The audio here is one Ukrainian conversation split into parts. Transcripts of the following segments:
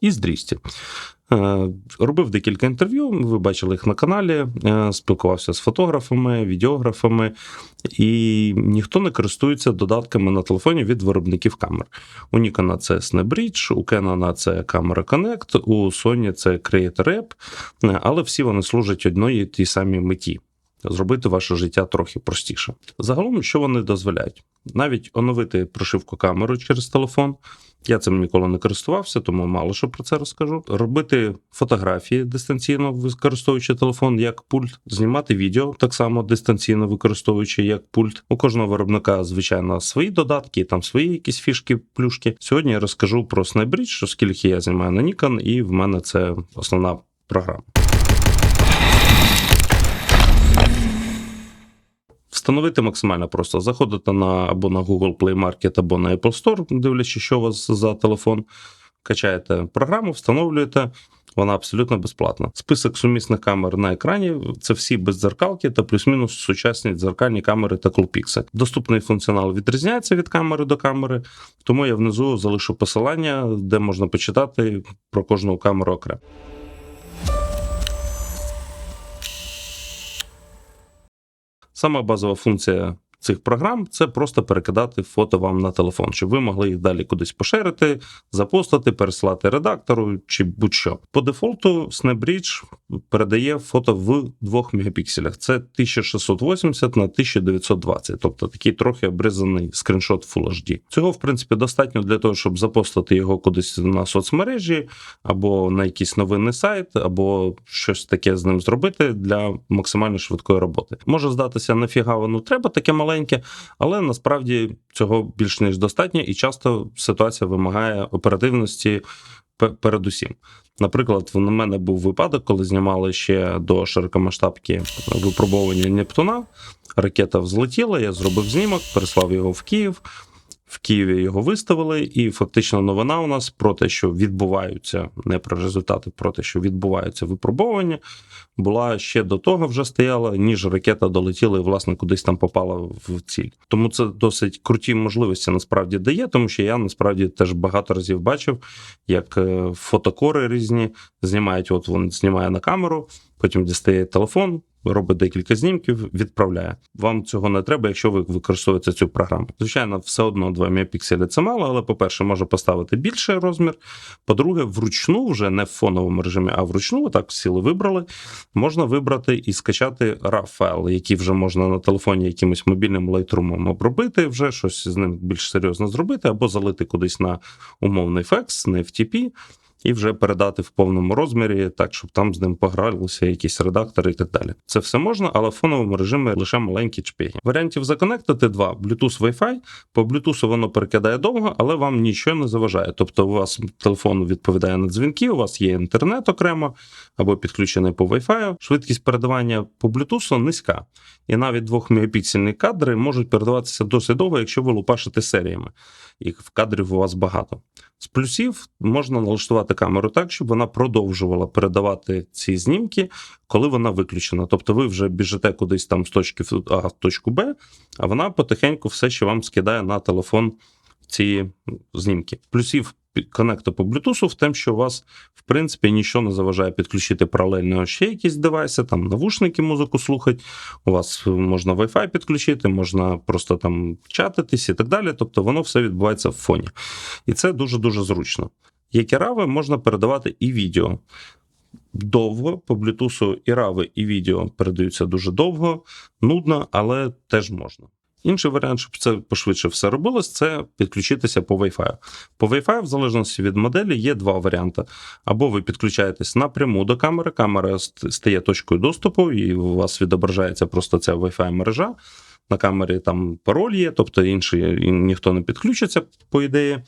і з 200. Е, Робив декілька інтерв'ю, ви бачили їх на каналі, е, спілкувався з фотографами, відеографами, і ніхто не користується додатками на телефоні від виробників камер. У Nikon це SnapBridge, у Canon це Camera Connect, у Sony це Creator App, е, але всі вони служать одної тій самій меті. Зробити ваше життя трохи простіше. Загалом, що вони дозволяють? Навіть оновити прошивку камери через телефон. Я цим ніколи не користувався, тому мало що про це розкажу. Робити фотографії дистанційно, використовуючи телефон як пульт, знімати відео так само дистанційно використовуючи як пульт. У кожного виробника, звичайно, свої додатки, там свої якісь фішки, плюшки. Сьогодні я розкажу про SnapBridge, оскільки я знімаю на Nikon, і в мене це основна програма. Встановити максимально просто. Заходите на або на Google Play Market, або на Apple Store, дивлячись, що у вас за телефон. Качаєте програму, встановлюєте. Вона абсолютно безплатна. Список сумісних камер на екрані це всі бездзеркалки та плюс-мінус сучасні дзеркальні камери та клупікси. Доступний функціонал відрізняється від камери до камери, тому я внизу залишу посилання, де можна почитати про кожну камеру окремо. Сама базова функція цих програм це просто перекидати фото вам на телефон, щоб ви могли їх далі кудись поширити, запостити, переслати редактору чи будь-що. По дефолту SnapBridge передає фото в 2 мегапікселях. Це 1680 на 1920, тобто такий трохи обрізаний скріншот Full HD. Цього, в принципі, достатньо для того, щоб запостити його кудись на соцмережі, або на якийсь новинний сайт, або щось таке з ним зробити для максимально швидкої роботи. Може здатися, нафіга воно треба таке маленьке, але насправді цього більш ніж достатньо, і часто ситуація вимагає оперативності передусім. Наприклад, в мене був випадок, коли знімали ще до широкомасштабки випробування Нептуна. Ракета взлетіла, я зробив знімок, переслав його в Київ. В Києві його виставили, і фактично новина у нас про те, що відбуваються не про результати, про те, що відбуваються випробування, була ще до того вже стояла, ніж ракета долетіла і власне кудись там попала в ціль. Тому це досить круті можливості насправді дає, тому що я насправді теж багато разів бачив, як е, фотокори різні знімають. От він знімає на камеру, потім дістає телефон. Робить декілька знімків, відправляє. Вам цього не треба, якщо ви використовуєте цю програму. Звичайно, все одно 2 мегапікселі це мало, але, по-перше, може поставити більший розмір. По-друге, вручну, вже не в фоновому режимі, а вручну, так сіли вибрали. Можна вибрати і скачати RAW файл, який вже можна на телефоні якимось мобільним Lightroom обробити, вже щось з ним більш серйозно зробити, або залити кудись на умовний фекс, на FTP. І вже передати в повному розмірі, так щоб там з ним погралися якісь редактори і так далі. Це все можна, але в фоновому режимі лише маленькі чпіги. Варіантів законектити два: Bluetooth Wi-Fi. По Bluetooth воно перекидає довго, але вам нічого не заважає. Тобто, у вас телефон відповідає на дзвінки, у вас є інтернет окремо або підключений по Wi-Fi. Швидкість передавання по Bluetooth низька. І навіть 2 мегапіксельні кадри можуть передаватися досить довго, якщо ви лупашите серіями. І в кадрів у вас багато. З плюсів можна налаштувати камеру так, щоб вона продовжувала передавати ці знімки, коли вона виключена. Тобто ви вже біжите кудись там з точки А в точку Б, а вона потихеньку все ще вам скидає на телефон ці знімки. Плюсів коннекту по Bluetooth в тим, що у вас, в принципі, нічого не заважає підключити паралельно ще якісь девайси, там навушники музику слухати, у вас можна Wi-Fi підключити, можна просто там чатитись і так далі. Тобто воно все відбувається в фоні. І це дуже-дуже зручно. Які рави можна передавати і відео. Довго по Bluetooth і рави, і відео передаються дуже довго, нудно, але теж можна. Інший варіант, щоб це пошвидше все робилось, це підключитися по Wi-Fi. По Wi-Fi, в залежності від моделі, є два варіанти. Або ви підключаєтесь напряму до камери, камера стає точкою доступу, і у вас відображається просто ця Wi-Fi мережа. На камері там пароль є, тобто інший ніхто не підключиться, по ідеї.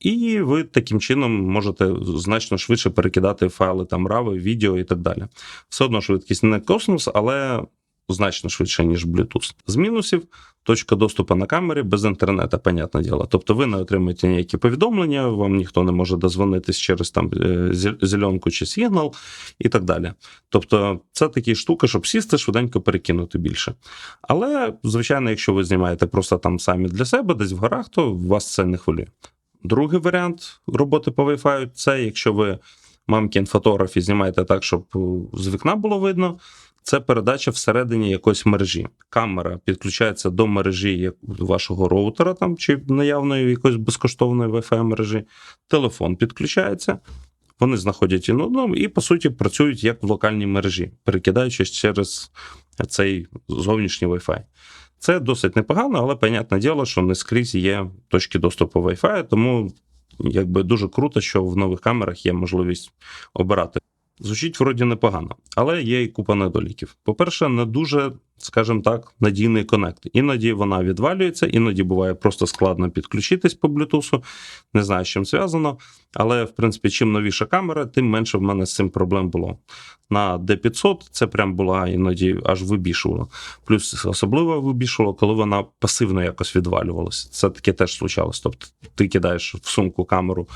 І ви таким чином можете значно швидше перекидати файли там рави, відео і так далі. Все одно швидкість не космос, але значно швидше, ніж Bluetooth. З мінусів точка доступу на камері без інтернету, понятне діло. Тобто ви не отримаєте ніякі повідомлення, вам ніхто не може дозвонитись через там е, зеленку чи сигнал і так далі. Тобто, це такі штуки, щоб сісти, швиденько перекинути більше. Але, звичайно, якщо ви знімаєте просто там самі для себе, десь в горах, то вас це не хвилює. Другий варіант роботи по Wi-Fi – це якщо ви мамкін фотограф і знімаєте так, щоб з вікна було видно. Це передача всередині якоїсь мережі. Камера підключається до мережі вашого роутера там чи наявної якоїсь безкоштовної Wi-Fi мережі. Телефон підключається. Вони знаходять одного і, по суті, працюють як в локальній мережі, перекидаючись через цей зовнішній Wi-Fi. Це досить непогано, але понятне діло, що не скрізь є точки доступу Wi-Fi, тому якби дуже круто, що в нових камерах є можливість обирати. Звучить вроді непогано, але є і купа недоліків. По-перше, не дуже, скажімо так, надійний конект. Іноді вона відвалюється, іноді буває просто складно підключитись по Bluetooth. Не знаю, з чим зв'язано. Але, в принципі, чим новіша камера, тим менше в мене з цим проблем було. На D500 це прям була іноді аж вибішувало. Плюс особливо вибішувало, коли вона пасивно якось відвалювалася. Це таке теж случалось. Тобто ти кидаєш в сумку камеру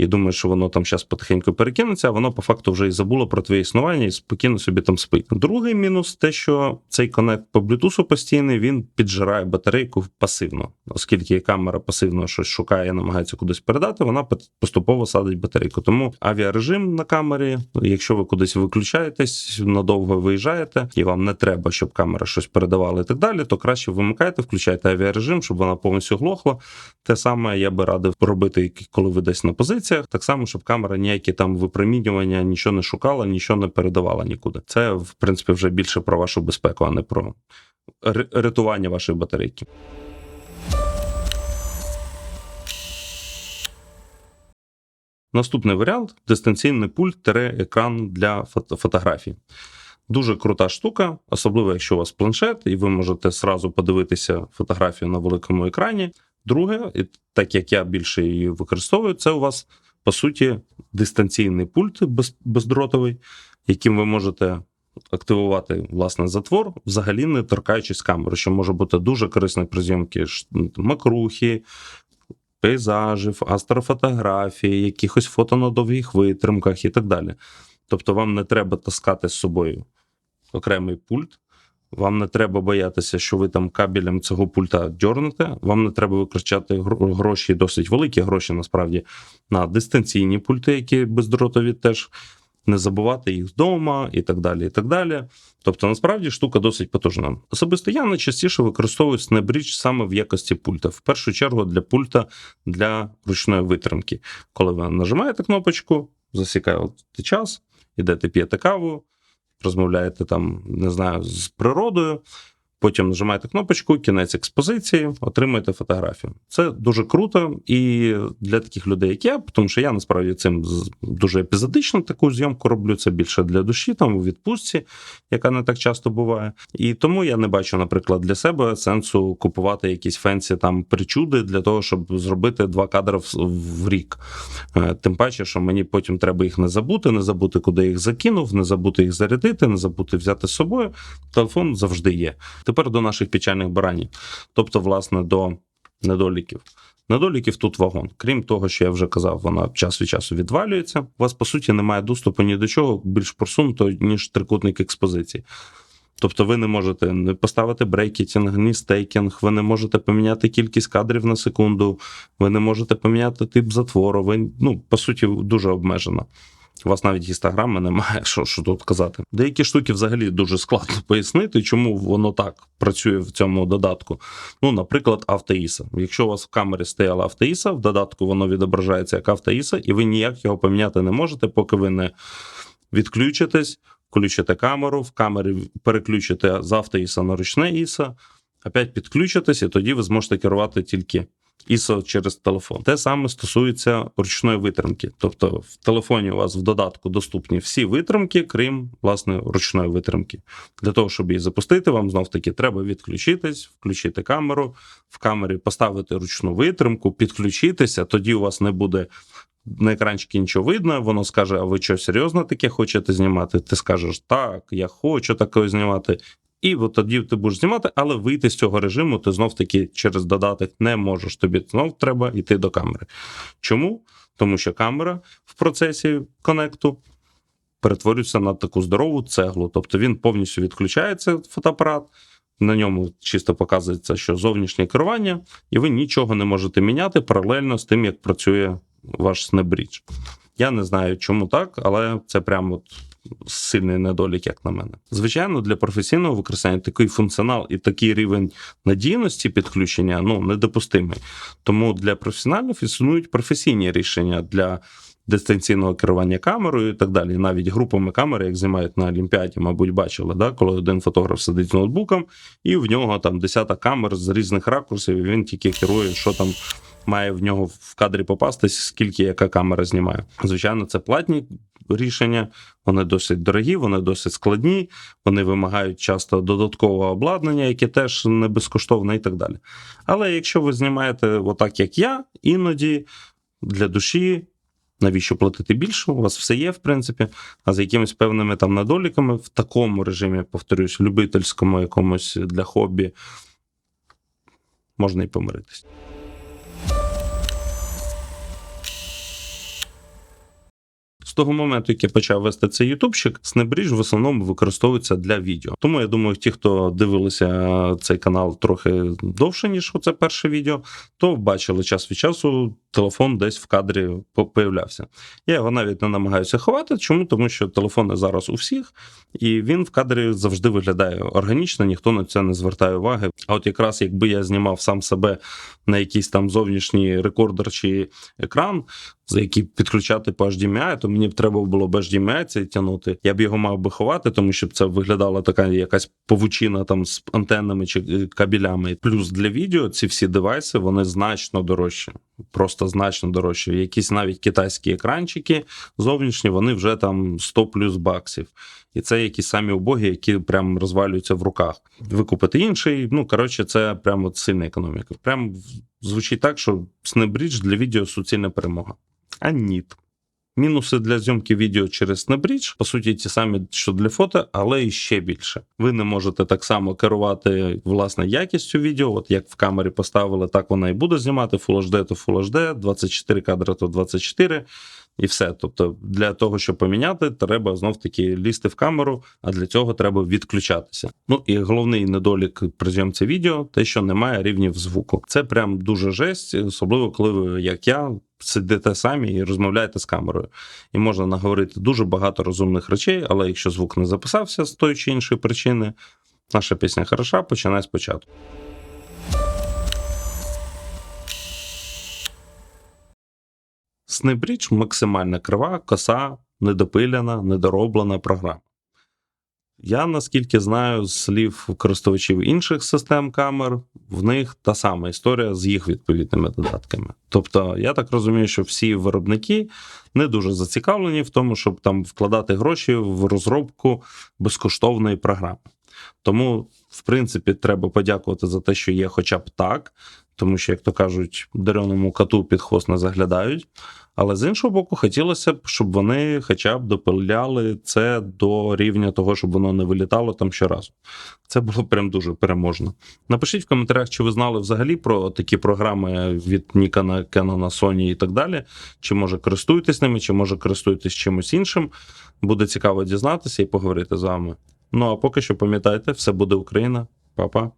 і думаєш, що воно там зараз потихеньку перекинеться, а воно по факту вже і забуло про твоє існування і спокійно собі там спить. Другий мінус те, що цей конект по Bluetooth постійний він піджирає батарейку пасивно, оскільки камера пасивно щось шукає, намагається кудись передати, вона поступово садить батарейку. Тому авіарежим на камері, якщо ви кудись виключаєтесь, надовго виїжджаєте, і вам не треба, щоб камера щось передавала і так далі, то краще вимикайте, включайте авіарежим, щоб вона повністю глохла. Те саме я би радив робити, коли ви десь на позиціях. Так само, щоб камера ніякі там випромінювання, нічого не шукала, нічого не передавала нікуди. Це, в принципі, вже більше про вашу безпеку, а не про рятування вашої батарейки. Наступний варіант дистанційний пульт екран для фото- фотографій. Дуже крута штука, особливо якщо у вас планшет, і ви можете зразу подивитися фотографію на великому екрані. Друге, і так як я більше її використовую, це у вас по суті дистанційний пульт без, бездротовий, яким ви можете активувати власне затвор, взагалі не торкаючись камери, що може бути дуже корисно при зйомці макрухи, пейзажів, астрофотографії, якихось фото на довгих витримках і так далі. Тобто вам не треба таскати з собою окремий пульт. Вам не треба боятися, що ви там кабелем цього пульта дьорнете. Вам не треба витрачати гроші, досить великі гроші, насправді, на дистанційні пульти, які бездротові теж. Не забувати їх вдома і так далі. і так далі. Тобто, насправді штука досить потужна. Особисто я найчастіше використовую Snapbridge саме в якості пульта. В першу чергу для пульта для ручної витримки. Коли ви нажимаєте кнопочку, засікаєте час, ідете п'єте каву, розмовляєте там, не знаю, з природою. Потім нажимаєте кнопочку, кінець експозиції, отримуєте фотографію. Це дуже круто і для таких людей, як я, тому що я насправді цим дуже епізодично таку зйомку роблю. Це більше для душі, там у відпустці, яка не так часто буває. І тому я не бачу, наприклад, для себе сенсу купувати якісь фенсі там причуди для того, щоб зробити два кадри в, в рік. Е, Тим паче, що мені потім треба їх не забути, не забути, куди їх закинув, не забути їх зарядити, не забути взяти з собою. Телефон завжди є. Тепер до наших печальних баранів, тобто, власне, до недоліків. Недоліків тут вагон. Крім того, що я вже казав, вона час від часу відвалюється. У вас, по суті, немає доступу ні до чого більш просунутого, ніж трикутник експозиції. Тобто ви не можете не поставити брейкетінг, ні стейкінг, ви не можете поміняти кількість кадрів на секунду, ви не можете поміняти тип затвору. Ви, ну, по суті, дуже обмежено. У вас навіть інстаграма немає, що, що тут казати. Деякі штуки взагалі дуже складно пояснити, чому воно так працює в цьому додатку. Ну, наприклад, автоїса. Якщо у вас в камері стояла автоїса, в додатку воно відображається як автоїса, і ви ніяк його поміняти не можете, поки ви не відключитесь, включите камеру, в камері переключите з автоїса на ручне іса, опять підключитесь, і тоді ви зможете керувати тільки ISO через телефон. Те саме стосується ручної витримки. Тобто в телефоні у вас в додатку доступні всі витримки, крім власне ручної витримки. Для того, щоб її запустити, вам знов таки треба відключитись, включити камеру, в камері поставити ручну витримку, підключитися. Тоді у вас не буде. На екранчикі нічого видно, воно скаже: А ви що серйозно таке хочете знімати? Ти скажеш, так, я хочу таке знімати. І от тоді ти будеш знімати, але вийти з цього режиму ти знов таки через додаток не можеш. Тобі знов треба йти до камери. Чому? Тому що камера в процесі конекту перетворюється на таку здорову цеглу. Тобто він повністю відключається фотоапарат, На ньому чисто показується, що зовнішнє керування, і ви нічого не можете міняти паралельно з тим, як працює ваш Snapbridge. Я не знаю, чому так, але це прямо от сильний недолік, як на мене. Звичайно, для професійного використання такий функціонал і такий рівень надійності підключення ну недопустимий. Тому для професіоналів існують професійні рішення для дистанційного керування камерою і так далі. Навіть групами камери, як знімають на Олімпіаді, мабуть, бачили, да? коли один фотограф сидить з ноутбуком, і в нього там десяток камер з різних ракурсів, і він тільки керує, що там. Має в нього в кадрі попастись, скільки яка камера знімає. Звичайно, це платні рішення, вони досить дорогі, вони досить складні, вони вимагають часто додаткового обладнання, яке теж не безкоштовне і так далі. Але якщо ви знімаєте отак, як я, іноді для душі, навіщо платити більше? У вас все є, в принципі, а з якимись певними там недоліками в такому режимі, повторюсь, любительському якомусь для хобі, можна і помиритись. З того моменту, як я почав вести цей ютубчик, Snapbridge в основному використовується для відео. Тому я думаю, ті, хто дивилися цей канал трохи довше, ніж оце перше відео, то бачили час від часу, телефон десь в кадрі появлявся. Я його навіть не намагаюся ховати. Чому? Тому що телефони зараз у всіх, і він в кадрі завжди виглядає органічно, ніхто на це не звертає уваги. А от якраз якби я знімав сам себе на якийсь там зовнішній рекордер чи екран, за який підключати по HDMI, то мені б треба було б HDMI цей тягнути. Я б його мав би ховати, тому що б це виглядала така якась павучина там з антеннами чи е, кабелями. Плюс для відео ці всі девайси вони значно дорожчі. Просто значно дорожчі. Якісь навіть китайські екранчики зовнішні, вони вже там 100 плюс баксів. І це якісь самі убогі, які прям розвалюються в руках. Викупити інший. Ну коротше, це прям от сильна економіка. Прям звучить так, що Snapbridge для відео суцільна перемога. А ніт. Мінуси для зйомки відео через Snapbridge, по суті, ті самі, що для фото, але і ще більше. Ви не можете так само керувати власне якістю відео. От як в камері поставили, так вона і буде знімати Full HD то Full HD, 24 кадри то 24. І все. Тобто, для того, щоб поміняти, треба знов таки лізти в камеру, а для цього треба відключатися. Ну і головний недолік при зйомці відео те, що немає рівнів звуку. Це прям дуже жесть, особливо коли ви, як я, сидите самі і розмовляєте з камерою. І можна наговорити дуже багато розумних речей, але якщо звук не записався з тої чи іншої причини, наша пісня хороша, починай спочатку. Snapbridge максимально крива, коса, недопиляна, недороблена програма. Я наскільки знаю з слів користувачів інших систем камер, в них та сама історія з їх відповідними додатками. Тобто, я так розумію, що всі виробники не дуже зацікавлені в тому, щоб там вкладати гроші в розробку безкоштовної програми. Тому, в принципі, треба подякувати за те, що є хоча б так, тому що, як то кажуть, дареному коту під хвост не заглядають. Але з іншого боку, хотілося б, щоб вони хоча б допиляли це до рівня того, щоб воно не вилітало там щоразу. Це було прям дуже переможно. Напишіть в коментарях, чи ви знали взагалі про такі програми від Nikon, Canon, Sony і так далі. Чи може користуєтесь ними, чи може користуєтесь чимось іншим. Буде цікаво дізнатися і поговорити з вами. Ну а поки що пам'ятайте, все буде Україна. Па-па.